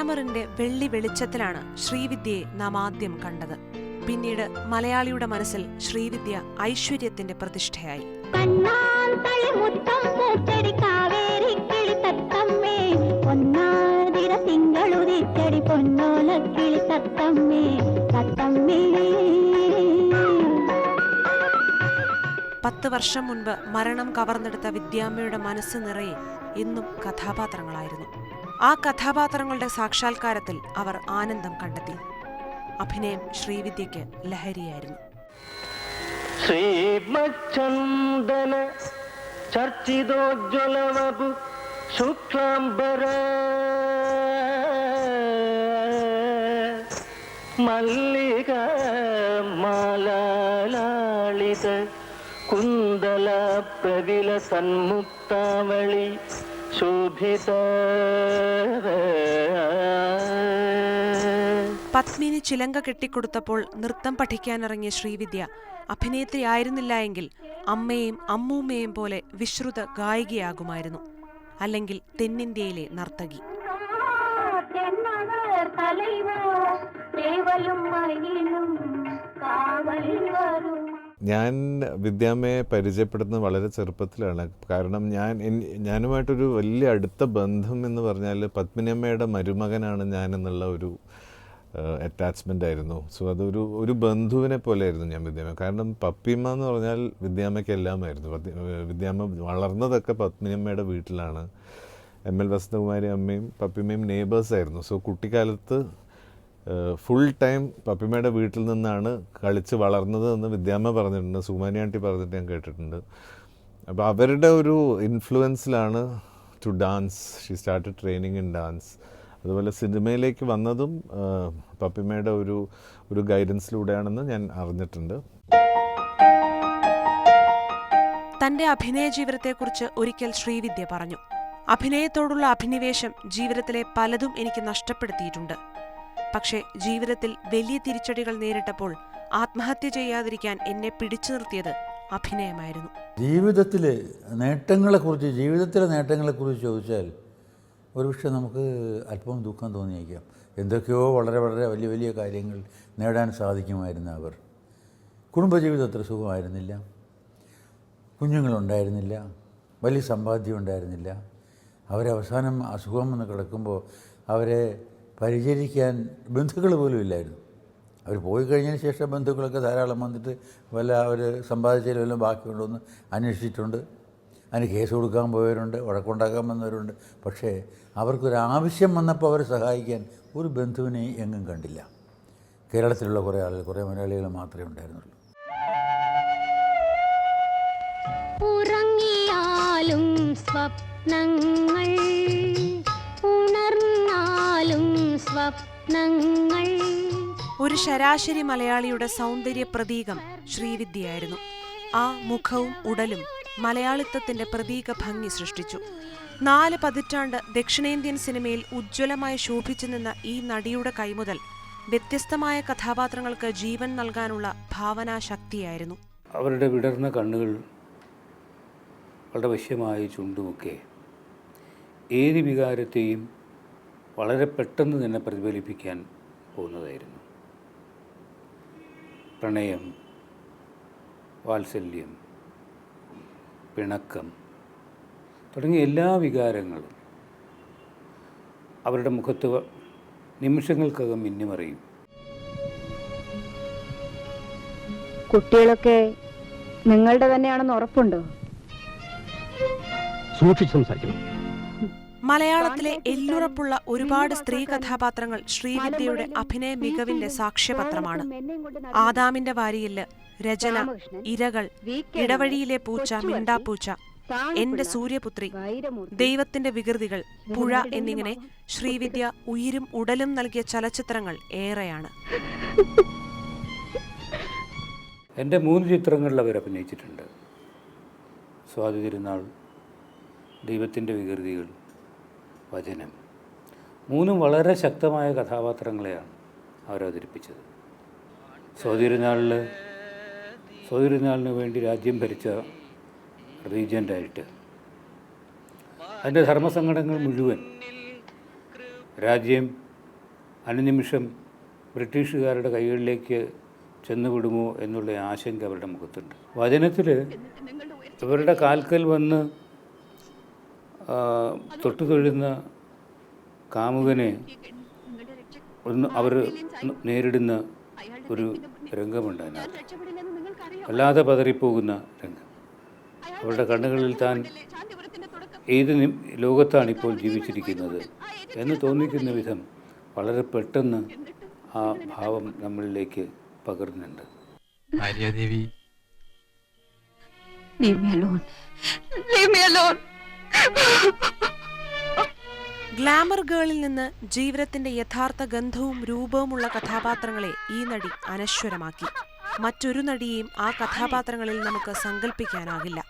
ഗ്ലാമറിന്റെ വെള്ളി വെളിച്ചത്തിലാണ് ശ്രീവിദ്യയെ നാം ആദ്യം കണ്ടത്. പിന്നീട് മലയാളിയുടെ മനസ്സിൽ ശ്രീവിദ്യ ഐശ്വര്യത്തിന്റെ പ്രതിഷ്ഠയായി. പത്ത് വർഷം മുൻപ് മരണം കവർന്നെടുത്ത വിദ്യാമ്മയുടെ മനസ്സ് നിറയെ ഇന്നും കഥാപാത്രങ്ങളായിരുന്നു. ആ കഥാപാത്രങ്ങളുടെ സാക്ഷാത്കാരത്തിൽ അവർ ആനന്ദം കണ്ടെത്തി. അഭിനയം ശ്രീവിദ്യക്ക് ലഹരിയായിരുന്നു. ശ്രീമച്ചന്ദന ചർച്ചിതോജ്വലവപു മല്ലിക മാലാളിത കുന്തല പ്രവില ശോഭിത. പത്മിനി ചിലങ്ക കെട്ടിക്കൊടുത്തപ്പോൾ നൃത്തം പഠിക്കാനിറങ്ങിയ ശ്രീവിദ്യ അഭിനേത്രിയായിരുന്നില്ല എങ്കിൽ അമ്മയും അമ്മൂമ്മയും പോലെ വിശ്രുത ഗായികയാകുമായിരുന്നു. അല്ലെങ്കിൽ തെന്നിന്ത്യയിലെ നർത്തകി. തലൈവ ദേവലും മയിലും കാവലും ഞാൻ വിദ്യാമ്മയെ പരിചയപ്പെടുന്നത് വളരെ ചെറുപ്പത്തിലാണ്. കാരണം ഞാൻ ഞാനുമായിട്ടൊരു വലിയ അടുത്ത ബന്ധം എന്ന് പറഞ്ഞാൽ പത്മിനിയമ്മയുടെ മരുമകനാണ് ഞാൻ എന്നുള്ള ഒരു അറ്റാച്ച്മെന്റ് ആയിരുന്നു. സോ അതൊരു ഒരു ബന്ധുവിനെ പോലെയായിരുന്നു ഞാൻ വിദ്യാമ്മ. കാരണം പപ്പിമ്മ എന്ന് പറഞ്ഞാൽ വിദ്യാമ്മയ്ക്ക് എല്ലാമായിരുന്നു വിദ്യാമ്മ വളർന്നതൊക്കെ പത്മിനിയമ്മയുടെ വീട്ടിലാണ്. എം എൽ വസന്തകുമാരി അമ്മയും പപ്പിയമ്മയും നെയ്ബേഴ്സായിരുന്നു സോ കുട്ടിക്കാലത്ത് ഫുൾ ടൈം പപ്പിമ്മയുടെ വീട്ടിൽ നിന്നാണ് കളിച്ച് വളർന്നത് എന്ന് വിദ്യാമ്മ പറഞ്ഞിട്ടുണ്ട് സുമാനി ആന്റി പറഞ്ഞിട്ട് ഞാൻ കേട്ടിട്ടുണ്ട്. അപ്പോൾ അവരുടെ ഒരു ഇൻഫ്ലുവൻസിലാണ് to dance she start training in dance അതുപോലെ സിനിമയിലേക്ക് വന്നതും പപ്പിമ്മയുടെ ഒരു ഒരു ഗൈഡൻസിലൂടെയാണെന്ന് ഞാൻ അറിഞ്ഞിട്ടുണ്ട്. തന്റെ അഭിനയ ജീവിതത്തെക്കുറിച്ച് ഒരിക്കൽ ശ്രീവിദ്യ പറഞ്ഞു. അഭിനയത്തോടുള്ള അഭിനിവേശം ജീവിതത്തിലെ പലതും എനിക്ക് നഷ്ടപ്പെടുത്തിയിട്ടുണ്ട്. പക്ഷേ ജീവിതത്തിൽ വലിയ തിരിച്ചടികൾ നേരിട്ടപ്പോൾ ആത്മഹത്യ ചെയ്യാതിരിക്കാൻ എന്നെ പിടിച്ചു നിർത്തിയത് അഭിനയമായിരുന്നു. ജീവിതത്തിൽ നേട്ടങ്ങളെക്കുറിച്ച് ജീവിതത്തിലെ നേട്ടങ്ങളെക്കുറിച്ച് ചോദിച്ചാൽ ഒരുപക്ഷെ നമുക്ക് അല്പം ദുഃഖം തോന്നിയേക്കാം. എന്തൊക്കെയോ വളരെ വളരെ വലിയ വലിയ കാര്യങ്ങൾ നേടാൻ സാധിക്കുമായിരുന്നു അവർ. കുടുംബജീവിതം അത്ര സുഖമായിരുന്നില്ല. കുഞ്ഞുങ്ങളുണ്ടായിരുന്നില്ല. വലിയ സമ്പാദ്യം ഉണ്ടായിരുന്നില്ല. അവരവസാനം അസുഖം വന്ന് കിടക്കുമ്പോൾ അവരെ പരിചരിക്കാൻ ബന്ധുക്കൾ പോലും ഇല്ലായിരുന്നു. അവർ പോയി കഴിഞ്ഞതിന് ശേഷം ബന്ധുക്കളൊക്കെ ധാരാളം വന്നിട്ട് വല്ല അവർ സമ്പാദിച്ചതിൽ വല്ലതും ബാക്കിയുണ്ടോ എന്ന് അന്വേഷിച്ചിട്ടുണ്ട്. അതിന് കേസ് കൊടുക്കാൻ പോയവരുണ്ട് വഴക്കുണ്ടാക്കാൻ വന്നവരുണ്ട്. പക്ഷേ അവർക്കൊരാവശ്യം വന്നപ്പോൾ അവരെ സഹായിക്കാൻ ഒരു ബന്ധുവിനെ എങ്ങും കണ്ടില്ല. കേരളത്തിലുള്ള കുറേ ആളുകൾ കുറേ മലയാളികൾ മാത്രമേ ഉണ്ടായിരുന്നുള്ളൂ. ഉറങ്ങിയാലും സ്വപ്നങ്ങൾ സ്വപ്നങ്ങൾ. ഒരു ശരാശരി മലയാളിയുടെ സൗന്ദര്യ പ്രതീകം ശ്രീവിദ്യയായിരുന്നു. ആ മുഖവും ഉടലും മലയാളിത്വത്തിന്റെ പ്രതീക ഭംഗി സൃഷ്ടിച്ചു. നാല് പതിറ്റാണ്ട് ദക്ഷിണേന്ത്യൻ സിനിമയിൽ ഉജ്ജ്വലമായി ശോഭിച്ചു നിന്ന ഈ നടിയുടെ കൈമുതൽ വ്യത്യസ്തമായ കഥാപാത്രങ്ങൾക്ക് ജീവൻ നൽകാനുള്ള ഭാവനാശക്തിയായിരുന്നു. അവരുടെ വിടർന്ന കണ്ണുകൾ വളരെ വശ്യമായ ചുണ്ടുമൊക്കെ. ഏത് വികാരത്തെയും വളരെ പെട്ടെന്ന് തന്നെ പ്രതിഫലിപ്പിക്കാൻ പോകുന്നതായിരുന്നു. പ്രണയം വാത്സല്യം പിണക്കം തുടങ്ങിയ എല്ലാ വികാരങ്ങളും അവരുടെ മുഖത്ത് നിമിഷങ്ങൾക്കകം മിന്നിമറിയും. കുട്ടികളൊക്കെ നിങ്ങളുടെ തന്നെയാണെന്ന് ഉറപ്പുണ്ടോ? സൂക്ഷിച്ച് സംസാരിക്കണം. മലയാളത്തിലെ എല്ലുറപ്പുള്ള ഒരുപാട് സ്ത്രീ കഥാപാത്രങ്ങൾ ശ്രീവിദ്യയുടെ അഭിനയ മികവിന്റെ സാക്ഷ്യപത്രമാണ്. ആദാമിന്റെ വാരിയിൽ രചന ഇരകൾ ഇടവഴിയിലെ പൂച്ച മിണ്ടാപ്പൂച്ച എന്റെ സൂര്യപുത്രി ദൈവത്തിന്റെ വികൃതികൾ പുഴ എന്നിങ്ങനെ ശ്രീവിദ്യ ഉയിരും ഉടലും നൽകിയ ചലച്ചിത്രങ്ങൾ ഏറെയാണ്. എന്റെ മൂന്ന് ചിത്രങ്ങളിൽ അവർ അഭിനയിച്ചിട്ടുണ്ട്. സ്വാതി തിരുനാൾ ദൈവത്തിന്റെ വികൃതികൾ വചനം. മൂന്നും വളരെ ശക്തമായ കഥാപാത്രങ്ങളെയാണ് അവരവതരിപ്പിച്ചത്. സ്വാതി തിരുനാളിന് വേണ്ടി രാജ്യം ഭരിച്ച റീജന്റായിട്ട്. അതിന്റെ ധർമ്മസങ്കടങ്ങൾ മുഴുവൻ രാജ്യം അനുനിമിഷം ബ്രിട്ടീഷുകാരുടെ കൈകളിലേക്ക് ചെന്നുവിടുമോ എന്നുള്ള ആശങ്ക അവരുടെ മുഖത്തുണ്ട്. വചനത്തിൽ ഇവരുടെ കാൽക്കൽ വന്ന് തൊട്ടു തൊഴുന്ന കാമുകനെ ഒന്ന് അവർ നേരിടുന്ന ഒരു രംഗമുണ്ട് അതിനകത്ത് വല്ലാതെ പതറിപ്പോകുന്ന രംഗം അവരുടെ കണ്ണുകളിൽ താൻ ഏത് ലോകത്താണ് ഇപ്പോൾ ജീവിച്ചിരിക്കുന്നത് എന്ന് തോന്നിക്കുന്ന വിധം വളരെ പെട്ടെന്ന് ആ ഭാവം നമ്മളിലേക്ക് പകർന്നുണ്ട് Aryadevi Leave me alone. Leave me alone. Glamour ഗേളിൽ നിന്ന് ജീവിതത്തിന്റെ യഥാർത്ഥ ഗന്ധവും രൂപവുമുള്ള കഥാപാത്രങ്ങളെ ഈ നടി അനശ്വരമാക്കി. മറ്റൊരു നടിയെയും ആ കഥാപാത്രങ്ങളിൽ നമുക്ക് സങ്കല്പിക്കാനാകില്ല